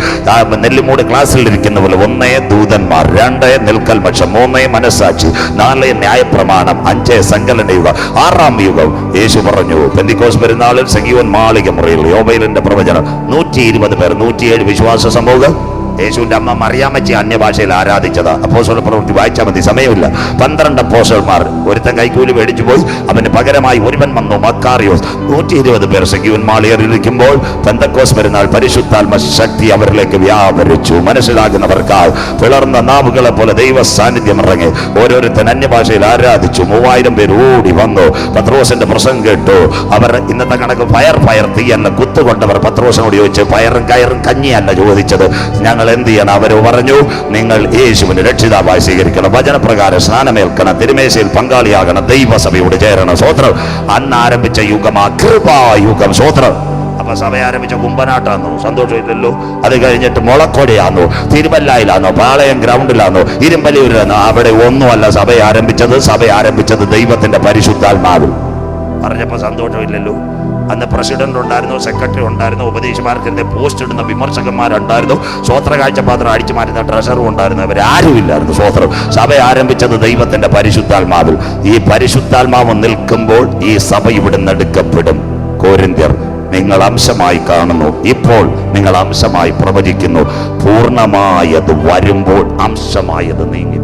നെല്ലിമൂട് ക്ലാസ്സിൽ ഇരിക്കുന്ന പോലെ ഒന്നേ ദൂതന്മാർ രണ്ടേ നിൽക്കൽ പക്ഷം മൂന്നേ മനസ്സാക്ഷി നാലേ ന്യായപ്രമാണം അഞ്ചേ സങ്കലന യുഗം ആറാം യുഗം. യേശു പറഞ്ഞു പെന്തിക്കോസ് പെരുന്നാളിൽ സംഗീവൻ മാളിക മുറിയിൽ യോബൈലിന്റെ പ്രവചനം. നൂറ്റി ഇരുപത് പേർ നൂറ്റിയേഴ് വിശ്വാസ census, I'm. യേശുവിന്റെ അമ്മ മറിയാമ്മച്ചി അന്യഭാഷയിൽ ആരാധിച്ചത്. അപ്പോസോല പ്രവൃത്തി വായിച്ചാൽ മതി സമയമില്ല. പന്ത്രണ്ട് അപ്പോസന്മാർ ഒരുത്തൻ കൈക്കൂലി മേടിച്ചു പോയി അവന് പകരമായി ഒരുവൻ വന്നു മക്കാറിയോസ്. നൂറ്റി ഇരുപത് പേർ സെക്യൂൻ മാളിയറിയിരിക്കുമ്പോൾ പെന്തക്കോസ് പെരുന്നാൾ പരിശുദ്ധാത്മ ശക്തി അവരിലേക്ക് വ്യാപരിച്ചു. മനസ്സിലാകുന്നവർക്ക് പിളർന്ന നാവുകളെ പോലെ ദൈവ സാന്നിധ്യം ഇറങ്ങി. ഓരോരുത്തൻ അന്യഭാഷയിൽ ആരാധിച്ചു. മൂവായിരം പേർ ഓടി വന്നു. പത്രോസിന്റെ പ്രസംഗം കേട്ടു. അവർ ഇന്നത്തെ കണക്ക് ഫയർ ഫയർ തീയല്ല കുത്തുകൊണ്ടവർ പത്രോസിനോട് ചോദിച്ചു ഫയറും കയറും കഞ്ഞിയല്ല? ചോദിച്ചത്. ഞങ്ങൾ എന്ത് ചെയ്യണം അവർ പറഞ്ഞു നിങ്ങൾ യേശുവിന് രക്ഷിതാവായി സ്വീകരിക്കണം. വചനപ്രകാരം സ്നാനമേൽക്കണം. തിരുമേശയിൽ പങ്കാളിയാകണം. ദൈവസഭയോട് ചേരണം. സ്വോത്രം അന്ന് ആരംഭിച്ച യുഗമാ കൃപായുഗം സ്വോത്രം അപ്പൊ സഭ ആരംഭിച്ച കുമ്പനാട്ടാന്നോ. സന്തോഷമില്ലല്ലോ. അത് കഴിഞ്ഞിട്ട് മുളക്കൊടിയാന്നോ. തിരുവല്ലായിലാന്നോ. പാളയം ഗ്രൗണ്ടിലാന്നോ. ഇരുമ്പലിയൂരിലാന്നോ അവിടെ ഒന്നുമല്ല സഭ ആരംഭിച്ചത്. സഭ ആരംഭിച്ചത് ദൈവത്തിന്റെ പരിശുദ്ധാത്മാവിൽ. പറഞ്ഞപ്പോ സന്തോഷമില്ലല്ലോ. അന്ന് പ്രസിഡന്റ് ഉണ്ടായിരുന്നു സെക്രട്ടറി ഉണ്ടായിരുന്നു ഉപദേശമാർക്കെതിരെ പോസ്റ്റ് ഇടുന്ന വിമർശകന്മാരുണ്ടായിരുന്നു. സ്വോത്ര കാഴ്ചപാത്രം അടിച്ചു മാറ്റുന്ന ട്രഷറും ഉണ്ടായിരുന്നു. അവരാരും ഇല്ലായിരുന്നു സ്വോത്രം. സഭ ആരംഭിച്ചത് ദൈവത്തിന്റെ പരിശുദ്ധാത്മാവിൽ. ഈ പരിശുദ്ധാത്മാവ് നിൽക്കുമ്പോൾ ഈ സഭ ഇവിടെ എടുക്കപ്പെടും. കോരിന്ത്യർ നിങ്ങൾ അംശമായി കാണുന്നു. ഇപ്പോൾ നിങ്ങൾ അംശമായി പ്രവചിക്കുന്നു. പൂർണമായത് വരുമ്പോൾ അംശമായത് നീങ്ങി.